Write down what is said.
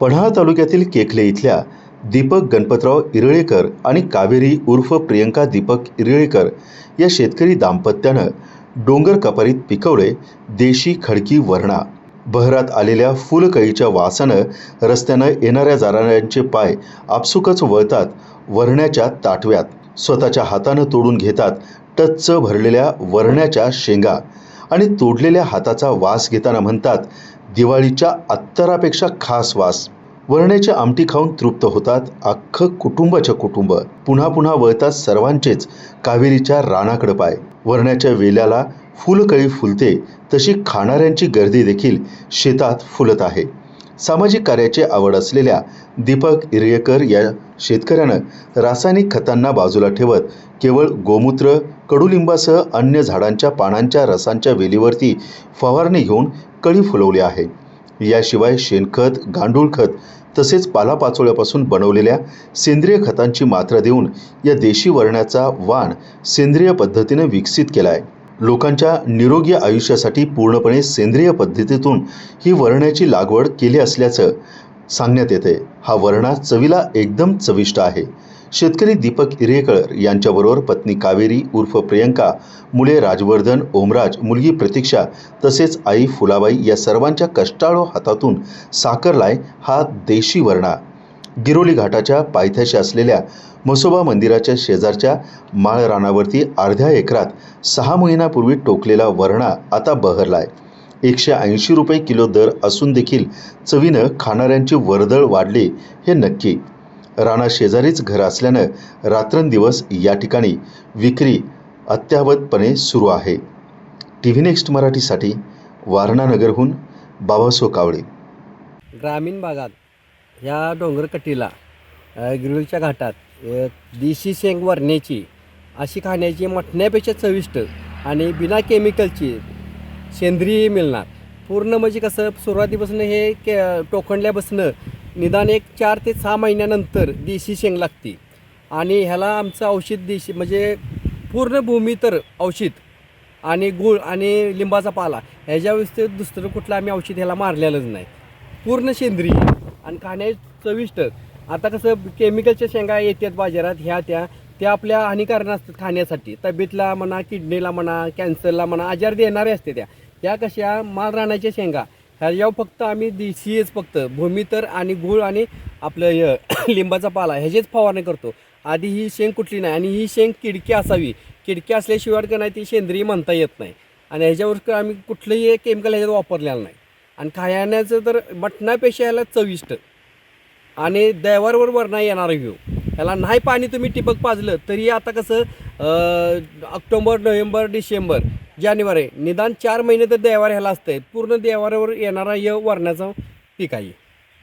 पन्हाळा तालुक्यातील केखले इथल्या दीपक गणपतराव इरळेकर आणि कावेरी उर्फ प्रियंका दीपक इरळेकर या शेतकरी दाम्पत्यानं डोंगर कपारीत पिकवले देशी खडकी वरणा. बहरात आलेल्या फुलकळीच्या वासानं रस्त्यानं येणाऱ्या जाणाऱ्यांचे पाय आपसुकच वळतात वरण्याच्या ताटव्यात. स्वतःच्या हातानं तोडून घेतात टच्च भरलेल्या वरण्याच्या शेंगा आणि तोडलेल्या हाताचा वास घेताना म्हणतात दिवाळीच्या अत्तरापेक्षा खास वास. वरण्याची आमटी खाऊन तृप्त होतात अख्खं कुटुंबाच्या कुटुंब. पुन्हा पुन्हा वळतात सर्वांचेच कावेरीच्या रानाकडे पाय. वरण्याच्या वेल्याला फुलकळी फुलते तशी खाणाऱ्यांची गर्दी देखील शेतात फुलत आहे. सामाजिक कार्याची आवड असलेल्या दीपक इरयेकर या शेतकऱ्यानं रासायनिक खतांना बाजूला ठेवत केवळ गोमूत्र कडुलिंबासह अन्य झाडांच्या पानांच्या रसांच्या वेलीवरती फवारणी घेऊन कळी फुलवली आहे. याशिवाय शेणखत गांडूळ खत तसेच पालापाचोळ्यापासून बनवलेल्या सेंद्रिय खतांची मात्रा देऊन या देशी वरणाचा वाण सेंद्रिय पद्धतीने विकसित केला आहे लोकांच्या निरोगी आयुष्यासाठी पूर्णपणे सेंद्रिय पद्धतीतून ही वरण्याची लागवड केली असल्याचं सांगण्यात येते. हा वरणा चवीला एकदम चविष्ट आहे. शेतकरी दीपक इरेकर यांच्याबरोबर पत्नी कावेरी उर्फ प्रियंका मुले राजवर्धन ओमराज मुलगी प्रतीक्षा तसेच आई फुलाबाई या सर्वांच्या कष्टाळू हातातून साकरलाय हा देशी वरणा. गिरोली घाटाच्या पायथ्याशी असलेल्या म्हसोबा मंदिराच्या शेजारच्या माळरानावरती अर्ध्या एकरात सहा महिन्यापूर्वी टोकलेला वरणा आता बहरलाय. एकशे ऐंशी रुपये किलो दर असून देखील चवीनं खाणाऱ्यांची वर्दळ वाढली हे नक्की. राणा शेजारीच घर असल्यानं रात्रंदिवस या ठिकाणी विक्री अत्यावतपणे सुरू आहे. टी व्ही नेक्स्ट मराठीसाठी वारणानगरहून बाबासो कावळे ग्रामीण भागात ह्या डोंगरकटीला गिरुळच्या घाटात देशी शेंग वरण्याची अशी खाण्याची मटण्यापेक्षा चविष्ट आणि बिना केमिकलची सेंद्रिय मिळणार. पूर्ण म्हणजे कसं सुरुवातीपासून हे के टोकणल्यापासून निदान एक चार ते सहा महिन्यानंतर देशी शेंग लागते आणि ह्याला आमचं औषध देशी म्हणजे पूर्ण भूमी तर औषध आणि गूळ आणि लिंबाचा पाला ह्याच्या व्यवस्थित दुसरं कुठलं आम्ही औषध ह्याला मारलेलंच नाही. पूर्ण सेंद्रिय आणि खाण्या चविष्ट. आता कसं केमिकलच्या शेंगा येतात बाजारात ह्या त्या. ते आपल्या हानिकारक असतात खाण्यासाठी. तब्येतला म्हणा किडनीला म्हणा कॅन्सरला म्हणा आजार देणारे असते त्या. त्या कशा माल रानाच्या शेंगा. ह्याच्यावर फक्त आम्ही देशीच फक्त. भूमितर आणि गूळ आणि आपलं हे लिंबाचा पाला ह्याचीच फवारणी करतो. आधी ही शेंग कुठली नाही आणि ही शेंग किडकी असावी. किडकी असल्याशिवाय का नाही ती सेंद्रिय म्हणता येत नाही. आणि ह्याच्यावर आम्ही कुठलंही केमिकल ह्याच्यात वापरलेलं नाही. आणि खाण्याचं तर मटणापेक्षा ह्याला चविष्ट. आणि दैवारवर वरणा येणार घेऊ ह्याला नाही पाणी तुम्ही टिपक पाजलं तरी आता कसं ऑक्टोंबर नोव्हेंबर डिसेंबर जानेवारी निदान चार महिने तर देवार ह्याला असतंय. पूर्ण देवाऱ्यावर येणारा य वरणाचं पीक आहे.